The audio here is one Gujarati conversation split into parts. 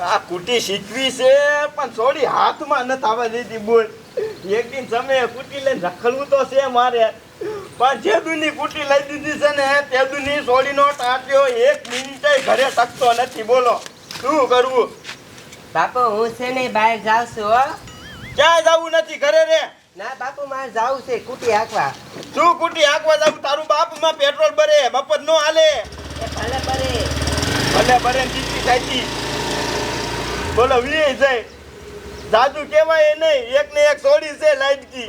આ કુટી શીખવી છે પણ છોડી હાથમાં ન થવા દીધી બોલ. એક દિન સમયે કુટી લઈને રખડવું તો છે મારે. પણ જે દુની કુટી લઈ દીધી છે ને તે દુની છોડીનો ટાંટ્યો એક મિનિટે ઘરે ટકતો નથી બોલો. શું કરવું? બાપુ હું છે ને બહાર જાઉં છું હો. ક્યાં જવું નથી ઘરે રે? ના બાપુ મારે જાવું છે કુટી હાંકવા. શું કુટી હાંકવા જવું તારું બાપમાં પેટ્રોલ ભરે બપોર નો હાલે. ભલે ભલે. ભલે ભરે જીતી થાય બોલો વીએ જાય જાદુ કહેવાય નહીં એક ને એક સોડી છે લાઈટકી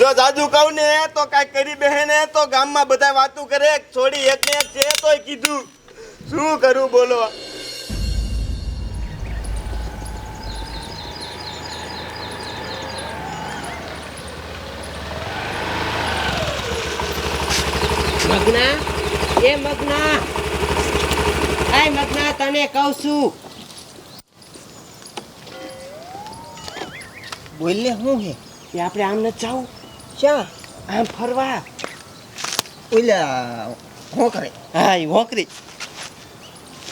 જો જાદુ કહું ને તો કાંઈક કરી બહેને, તો ગામમાં બધા વાતું કરે છોડી એક ને એક છે, તોય કીધું. શું કરું બોલો? મગના? એ મગના. આય મગના, તને કહું છું. બોલ ને શું હે? કે આપણે આમ ન જાવું ક્યાં આમ ફરવા. ઓલા હોકરે. હા એ હોકરી.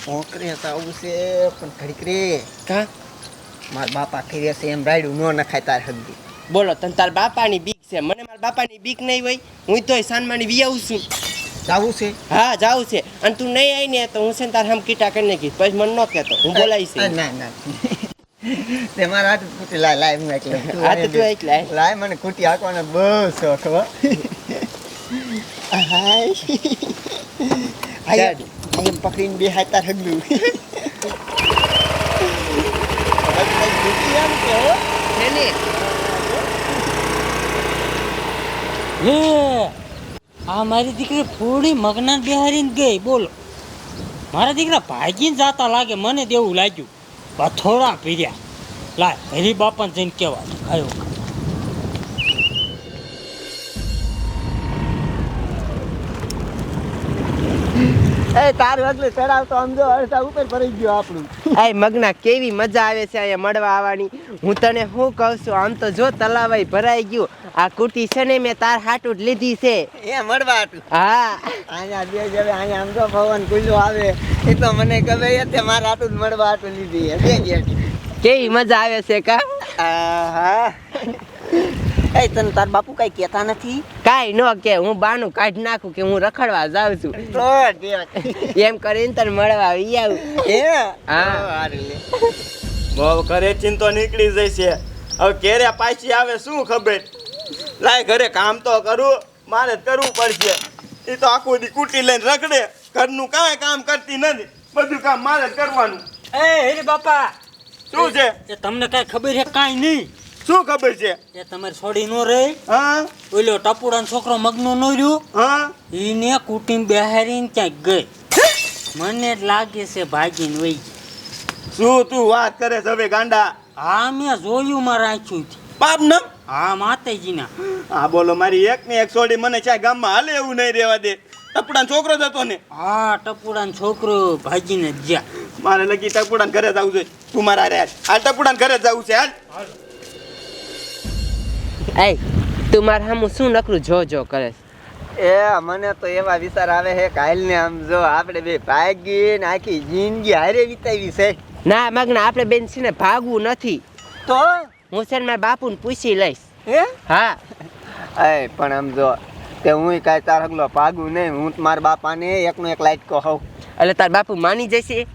હોકરે તો આવું છે પણ ઘડીક રે. કા? મારા બાપા ખીરે છે એમ રાયડું ન નખાય તાર હગી. બોલો તને તાર બાપાની બીક છે. મને મારા બાપાની બીક નહીં હોય. હું તોય સાનમાની વી આવું છું. જાવું છે? હા જાવું છે. અને તું નહીં આવી ને તો હું છે ને તાર હમ કીટા કરી નાખીશ. પછી મને ન કહેતો. હું બોલાવીશ ના ના. તે મારા હાથ કુટી લાય લાય હું એટલે હા, તો એકલો લાય. મને કુટી હાંકવાનો બહુ શોખ હો. હાય. એમ પકડીને બે હાથ તાર હગલું હે. આ મારી દીકરી પૂરી મગના બિહારીને ગઈ બોલો. મારા દીકરા ભાગીને જાતા લાગે મને દેવું લાગ્યું. પથોડા પીર્યા લાય હરી બાપાને જઈને કહેવા આવ્યો એ તાર હગલું ચડાવતો આમ જો અડધા ઉપર ભરી ગયો આપણું. આય મગના કેવી મજા આવે છે અહીંયા મળવા આવવાની. હું તને શું કહું છું આમ તો જો તલાવાય ભરાઈ ગયું. આ કુટી છે ને મેં તાર હાટું જ લીધી છે. એ મળવા હા. અહીંયા બે જવે અહીંયા આમ જો ભવન કુલ્લો આવે. એ તો મને ગમે તે મારા હાટું જ મળવા હાટું લીધી છે. કેવી મજા આવે છે કા? આહા. એ તને તાર બાપુ કઈ કહેતા નથી? કાઈ ન કે હું બાનું કાઢી નાખું કે હું રખડવા જાઉં છું. એમ કરીને તને મળવા આવી આવું. હે? હા. બહુ ઘરે ચિંતો નીકળી જાય છે હવે કેરે પાછી આવે શું ખબર? લાય ઘરે કામ તો કરું મારે જ કરવું પડશે. એ તો આખું દી કુટી લઈને રખડે. ઘરનું કાંઈ કામ કરતી નથી. બધું કામ મારે જ કરવાનું. એ હેરી બાપા. શું છે? એ તમને કાંઈ ખબર છે? કાંઈ નહીં. શું ખબર છે? એ તમારી છોડી નો રહી. હા? ઓલો ટપુડાનો છોકરો મગનો નો રહ્યો. હા? એને કુટુંબ બિહારીને ક્યાંક ગઈ. મને જ લાગે છે ભાગીને વઈ ગઈ. શું તું વાત કરે છે હવે ગાંડા? હા મેં જોયું મારા આંખોથી બાપ ન હા માતાજીના. હા બોલો મારી એક ને એક છોડી મને ચાય ગામમાં હાલે એવું નહીં રહેવા દે. ટપુડાનો છોકરો જ હતો ને. હા ટપુડાનો છોકરો ભાગીને જ્યાં મારે લગી ટપુડા ઘરે જવું જોઈએ તું મારા રે હાલ. ટપુડા ઘરે જવું છે હાલ. આય તું મારા હામું શું નકરું જો જો કરે એ મને તો એવા વિચાર આવે છે કાલ ને આમ જો આપણે બે ભાગી ને આખી જિંદગી હારે વિતાવી છે. ના મગના આપણે બેન છે ને ભાગવું નથી. તો? હું છે ને મારા બાપુને પૂછી લઈશ. હે? હા. એ પણ આમ જો તે હું કાંઈ તાર ભાગું નહીં હું મારા બાપાને એકનો એક લાઈટ કહો એટલે તાર બાપુ માની જશે?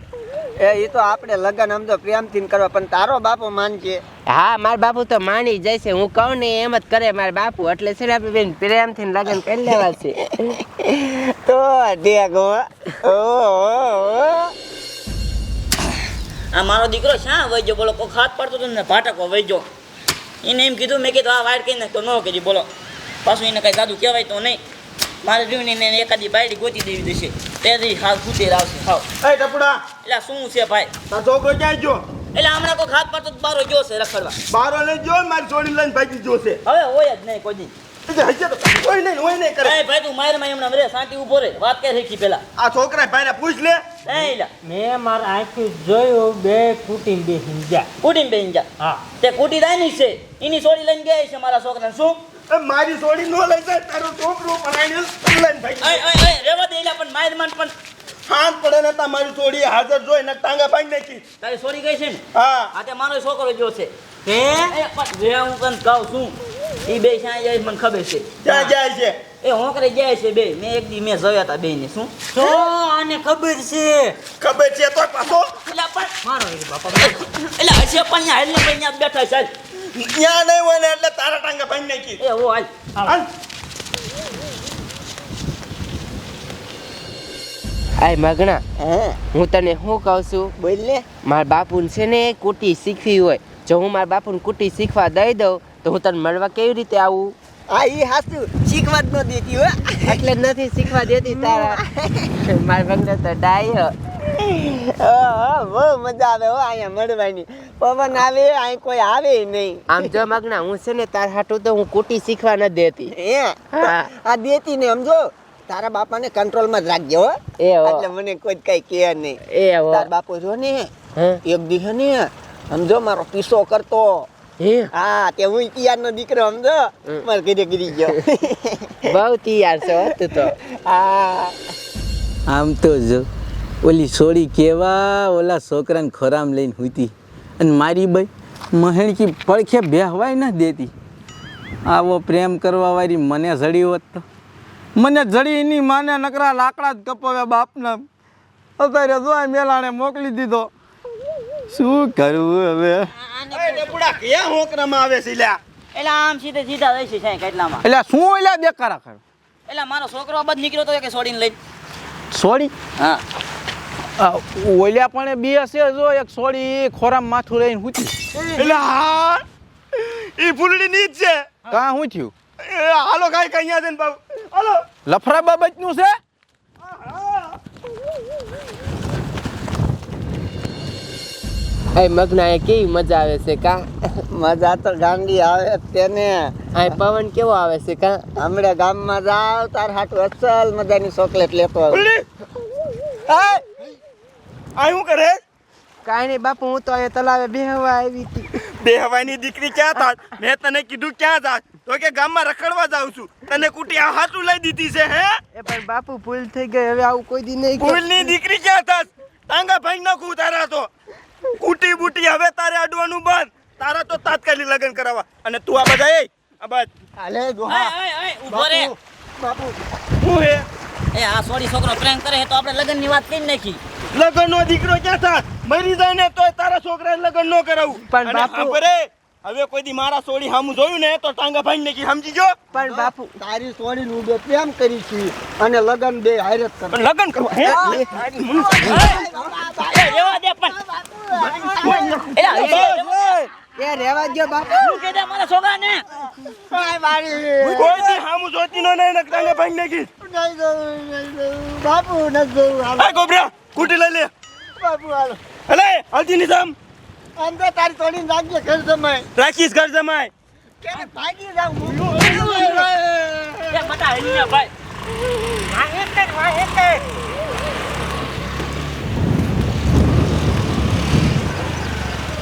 એ એ તો આપણે લગન આમ તો પ્રેમથી કરવા પણ તારો બાપો માનજે હા મારા બાપુ તો માની જાય છે હું કહું ને એમ જ કરે મારા બાપુ. એટલે છે ને આપણે બેન પ્રેમથી લગન કરી લેવા છે. તો દેગો ઓ આ મારો દીકરો શા વૈજો બોલો કોઈ હાથ પડતો હતો ને ભાટકો વૈજો એને એમ કીધું મેં કીધું આ વાઈટ કહી નાખતો ન કીધી બોલો પાછું એને કઈ સાદું કહેવાય તો નહીં. મારે જોઈને એને એકાદી બાયડી ગોતી દેવી દેશે. તેથી ખાસ ફૂટી આવશે. ખાવ એ ટપડા. એટલે શું છે ભાઈ? તાર છોકરો ક્યાં ગયો? એટલે હમણાં કોઈ ખાત પડતો બારો ગયો છે રખડવા. બારો લઈ ગયો મારી છોડી લઈને ભાગી ગયો છે. હવે હોય જ નહીં કોઈ દી. હશે તો નહીં હોય નહીં કરે. ભાઈ તું મારમાં એમના રે શાંતિ ઊભો રે. વાત કે શીખી પેલા. આ છોકરા ભાઈને પૂછ લે. મેં મારા આંખી જોયું બે કુટુંબ બે હિંજા કુટીમ બેન જા હા. તે કુટી દાની છે. એની સોડી લઈને ગયા છે મારા છોકરાને. શું? મારી છોડી નો લઈ જાય તારો છોકરો પણ લઈને ભાઈ રેવા દે પણ માર માન પણ. શાંત પડે ને તા મારી છોડી હાજર જોઈ ને ટાંગા ભાંગી નાખી. તારી છોડી ગઈ છે ને? હા. આ તે મારો છોકરો જો છે. હે? પણ જે હું કન કહું છું એ બે ક્યાં જાય મને ખબર છે. ક્યાં જાય છે? એ હોંકરે જાય છે બે. મેં એક દી મેં જોયા હતા બે ને શું? તો આને ખબર છે. ખબર છે તો પાછો. એટલે પણ મારો એ બાપા એટલે હશે પણ અહીંયા હેલ્લે ભાઈ અહીંયા બેઠા છે ત્યાં નહીં હોય ને એટલે તારા ટાંગા ભાંગી નાખી. એ હો હાલ. હાલ. આય મગણા. હું. તને શું કહું છું? બોલ ને. મારા બાપુને છે ને કુટી શીખવી હોય. જો હું મારા બાપુને કુટી શીખવા દઈ દઉં તો હું તને મળવા કેવી રીતે આવું? આ એ હાસુ. શીખવા જ ન દેતી હો. એટલે નથી શીખવા દેતી તારા. મારા મગના તો ડાયો બહુ મજા આવે હો અહીંયા મળવાની. પવન આવે અહીં કોઈ આવે નહીં. આમ જો મગના હું છે ને તાર હાટું તો હું કુટી શીખવા ન દેતી. હે? આ દેતી ને સમજો? તારા બાપાને કંટ્રોલમાં જ રાખજો હો. એટલે મને કોઈ કઈ કહે નહીં. એ તાર બાપુ જો ને એક દી ને સમજો મારો પીસો કરતો. હા? તે હું તિયાર નો દીકરો સમજો? મારે ઘરે ગીરી ગયો. બહુ તિયાર છો તું તો. હા. આમ તો જો. ઓલી સોડી કેવા ઓલા છોકરાને ખોરામ લઈને હુતી અને મારી બાઈ મહેણકી પડખે બેહવાય ન દેતી. આવો પ્રેમ કરવા વાળી મને જડી હોત તો. મને જડી એની માને નકરા લાકડા જ કપાવ્યા બાપના. અત્યારે જો મેલાણે મોકલી દીધો. શું કરવું હવે? એ ક્યાં હોકરામાં આવે છે એટલે આમ સીધે સીધા રહી છે કેટલામાં એટલે શું એટલે દેખાડા ખર એટલે મારો છોકરો બધ નીકળ્યો તો કે છોડીને લઈ છોડી હા. ઓલ્યા પણ બે હશે જો એક સોડી ખોરામ માથું લઈને હુતી એટલે હા ઈ ફૂલડી ની જ છે. કાં હું થયું? હાલો કાંઈ કઈ અહીંયા છે ને બાબુ હાલો. લફરા બાબતનું છે? એ મગના એ કેવી મજા આવે છે કા? મજા તો ગાંડી આવે તેને આ પવન કેવો આવે છે કા? હમણાં ગામમાં જાવ તાર હાટુ અસલ મજાની ચોકલેટ લેતો આવું. આ શું કરે? કાંઈ નહીં બાપુ હું તો અહીંયા તલાવે બેહવા આવી હતી. બેહવાની દીકરી ક્યાં થાય મેં તને કીધું ક્યાં જાત? તો કે ગામમાં રખડવા જાઉં છું. તને કુટી આ હાથું લઈ દીધી છે હે? એ પણ બાપુ ભૂલ થઈ ગઈ. હવે આવું કોઈ દી નહીં ભૂલની દીકરી ક્યાં થાસ તાંગા ભાઈ નાખું તારા તો. કુટી બુટી હવે તારે અડવાનું બંધ. તારા તો તાત્કાલિક લગ્ન કરાવવા. અને તું આ બધા એ આ બસ હાલે ગોહા. દોહા ઓય, ઓય, ઊભો રે. બાપુ. હું હે? એ આ સોરી છોકરો પ્રેમ કરે છે તો આપણે લગ્નની વાત કરી નાખી. લગ્નનો દીકરો ક્યાં થા મરી જાય ને તોય તારા છોકરા લગ્ન નો કરાવું. પણ બાપુ- અરે હવે કોઈ દી મારા સોળી સામું જોયું ને તો ટાંગા ભાઈ નાખી સમજી જો પણ બાપુ તારી સોળી નું બે પ્રેમ કરી છે અને લગન બે હારે કર. લગન કરવા હે? એ રેવા દે પણ. એ રેવા દો બાપુ. શું કહી દે મારા છોકરાને? કોઈ દી સામું જોતી નો નહીં ને ટાંગા ભાઈ નાખી બાપુ ન જોવું આ ગોબરા. કુટી લઈ લે. બાપુ હાલો. અલે હલ્દી નિઝામ. આમ તો તારી છોડીને રાખજે ઘર જમાય રાખીશ ઘર જમાય કે ભાગી જાવ એ બટા હેલીને ભાઈ.